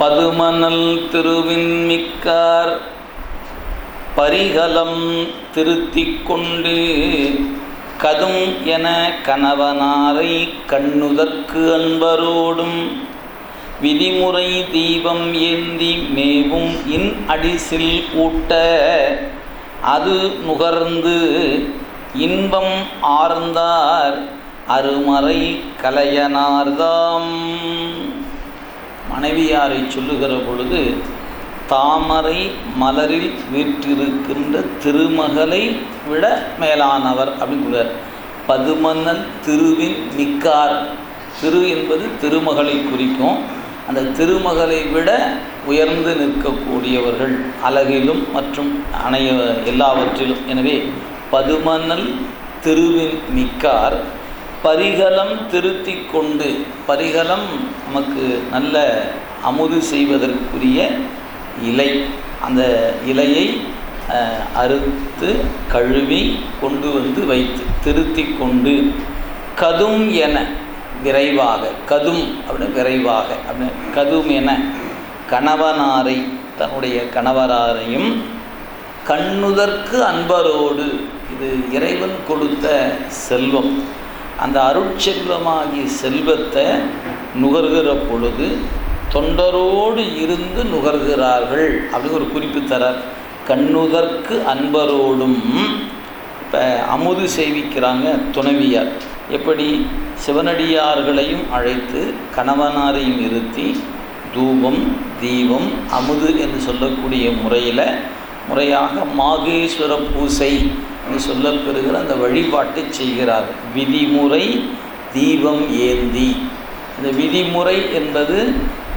பதுமணல் திருவின்மிக்கார் பரிகலம் திருத்திக் கொண்டு கதும் என கணவனாரை கண்ணுதற்கு அன்பரோடும் விதிமுறை தீபம் ஏந்தி மேவும் இன் அடிசில் ஊட்ட அது நுகர்ந்து இன்பம் ஆர்ந்தார் அருமறை கலையனார்தாம். மனைவியாரை சொல்லுகிற பொழுது தாமரை மலரில் வீற்றிருக்கின்ற திருமகளை விட மேலானவர் அப்படின்னு சொல்கிறார் பதுமன்னன் திருவின் மிக்கார் திரு என்பது திருமகளை குறிக்கும். அந்த திருமகளை விட உயர்ந்து நிற்கக்கூடியவர்கள் அழகிலும் மற்றும் அணைய எல்லாவற்றிலும். எனவே பதுமன்னல் திருவின் மிக்கார் பரிகலம் திருத்தி கொண்டு பரிகலம் நமக்கு நல்ல அமுது செய்வதற்குரிய இலை. அந்த இலையை அறுத்து கழுவி கொண்டு வந்து வைத்து திருத்தி கொண்டு கதும் என விரைவாக கதும் அப்படின்னு விரைவாக அப்படின்னு கதும் என கணவனாரை தன்னுடைய கணவராரையும் கண்ணுதற்கு அன்பரோடு இது இறைவன் கொடுத்த செல்வம். அந்த அருட்செல்வமாகிய செல்வத்தை நுகர்கிற பொழுது தொண்டரோடு இருந்து நுகர்கிறார்கள் அப்படின்னு ஒரு குறிப்பு தரார். கண்ணுதற்கு அன்பரோடும் இப்போ அமுது செய்விக்கிறாங்க துணைவியார். எப்படி? சிவனடியார்களையும் அழைத்து கணவனாரையும் இருத்தி தூபம் தீபம் அமுது என்று சொல்லக்கூடிய முறையில் முறையாக மாகேஸ்வர பூசை என்று சொல்லப்பெறுகிற அந்த வழிபாட்டை செய்கிறார். விதிமுறை தீபம் ஏந்தி. இந்த விதிமுறை என்பது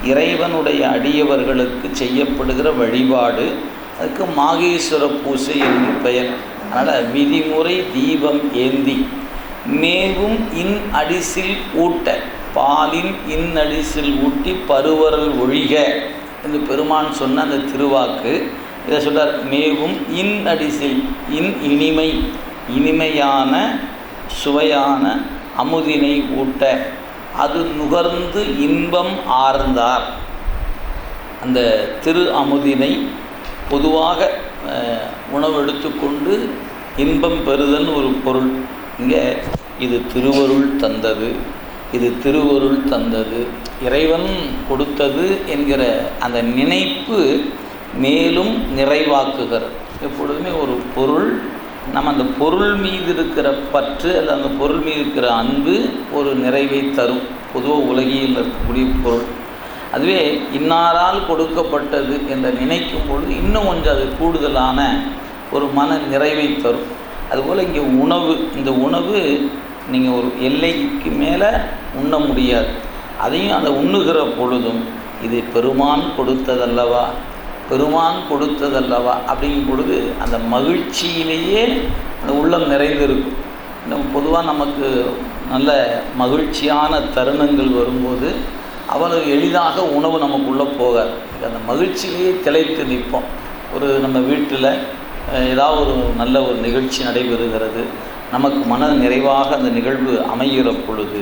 இறைவனுடைய அடியவர்களுக்கு செய்யப்படுகிற வழிபாடு. அதுக்கு மாகேஸ்வர பூசை என்று பெயர். அதனால் விதிமுறை தீபம் ஏந்தி. மேவும் இன் அடிசில் ஊட்ட. பாலின் இன் அடிசில் ஊட்டி பருவரல் ஒழிக. என்று பெருமான் சொன்ன அந்த திருவாக்கு. இதை சொல்கிறார் மேவும் இன் அடிசில் இன் இனிமை இனிமையான சுவையான அமுதினை ஊட்ட அது நுகர்ந்து இன்பம் ஆர்ந்தார். அந்த திரு அமுதினை பொதுவாக உணவு எடுத்துக்கொண்டு இன்பம் பெறுதல் ஒரு பொருள். இங்கே இது திருவருள் தந்தது இது திருவருள் தந்தது. இறைவன் கொடுத்தது என்கிற அந்த நினைப்பு மேலும் நிறைவாக்குகிறது. எப்பொழுதுமே ஒரு பொருள் நம்ம அந்த பொருள் மீது இருக்கிற பற்று அது அந்த பொருள் மீது இருக்கிற அன்பு ஒரு நிறைவை தரும். பொதுவாக உலகில் இருக்கக்கூடிய பொருள். அதுவே இன்னாரால் கொடுக்கப்பட்டது என்று நினைக்கும் பொழுது இன்னும் கொஞ்சம் அது கூடுதலான ஒரு மன நிறைவை தரும். அதுபோல் இங்கே உணவு இந்த உணவு நீங்கள் ஒரு எல்லைக்கு மேலே உண்ண முடியாது. அதையும் அதை உண்ணுகிற பொழுதும் இது பெருமான் கொடுத்ததல்லவா? பெருமான் கொடுத்ததல்லவா? அப்படிங்கும் பொழுது அந்த மகிழ்ச்சியிலேயே அந்த உள்ளம் நிறைந்திருக்கும். இன்னும் பொதுவாக நமக்கு நல்ல மகிழ்ச்சியான தருணங்கள் வரும்போது அவ்வளவு எளிதாக உணவு நமக்குள்ளே போகாது. அந்த மகிழ்ச்சியிலேயே திளைத்து நிற்போம். ஒரு நம்ம வீட்டில் ஏதாவது ஒரு நல்ல ஒரு நிகழ்ச்சி நடைபெறுகிறது. நமக்கு மன நிறைவாக அந்த நிகழ்வு அமைகிற பொழுது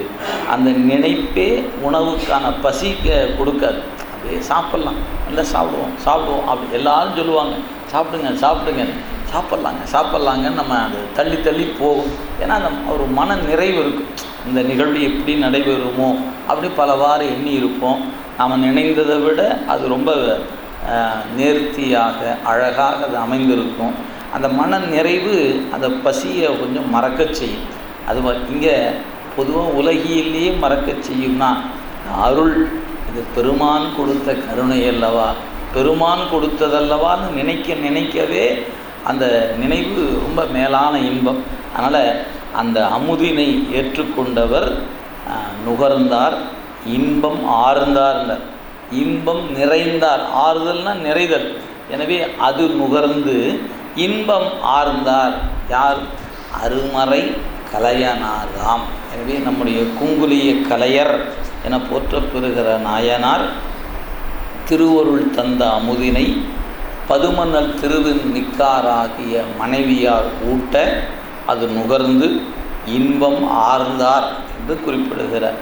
அந்த நினைப்பே உணவுக்கான பசிக்க கொடுக்காது. அப்படியே சாப்பிட்லாம். நல்லா சாப்பிடுவோம். சாப்பிடுவோம் அப்படி எல்லோரும் சொல்லுவாங்க. சாப்பிடுங்க சாப்பிடுங்க. சாப்பிட்லாங்க சாப்பிட்லாங்கன்னு நம்ம அது தள்ளி தள்ளி போகும். ஏன்னா அந்த ஒரு மன நிறைவு இருக்கும். இந்த நிகழ்வு எப்படி நடைபெறுமோ அப்படி பலவாறு எண்ணி இருப்போம். நாம் நினைந்ததை விட அது ரொம்ப நேர்த்தியாக அழகாக அது அமைந்திருக்கும். அந்த மன நிறைவு அந்த பசியை கொஞ்சம் மறக்க செய்யும். அது இங்கே பொதுவாக உலகிலேயே மறக்க செய்யும்னா அருள் இது பெருமான் கொடுத்த கருணை அல்லவா? பெருமான் கொடுத்ததல்லவான்னு நினைக்க நினைக்கவே அந்த நினைவு ரொம்ப மேலான இன்பம். அதனால் அந்த அமுதினை ஏற்றுக்கொண்டவர் நுகர்ந்தார் இன்பம் ஆர்ந்தார்னர் இன்பம் நிறைந்தார். ஆறுதல்னால் நிறைதல். எனவே அது நுகர்ந்து இன்பம் ஆர்ந்தார். யார்? அருமறை கலையனாராம். எனவே நம்முடைய குங்குலிய கலையர் என போற்றப்பெறுகிற நாயனார் திருவருள் தந்த அமுதினை பதுமன்னல் திருவின் நிக்காராகிய மனைவியார் ஊட்ட அது நுகர்ந்து இன்பம் ஆர்ந்தார் என்று குறிப்பிடுகிறார்.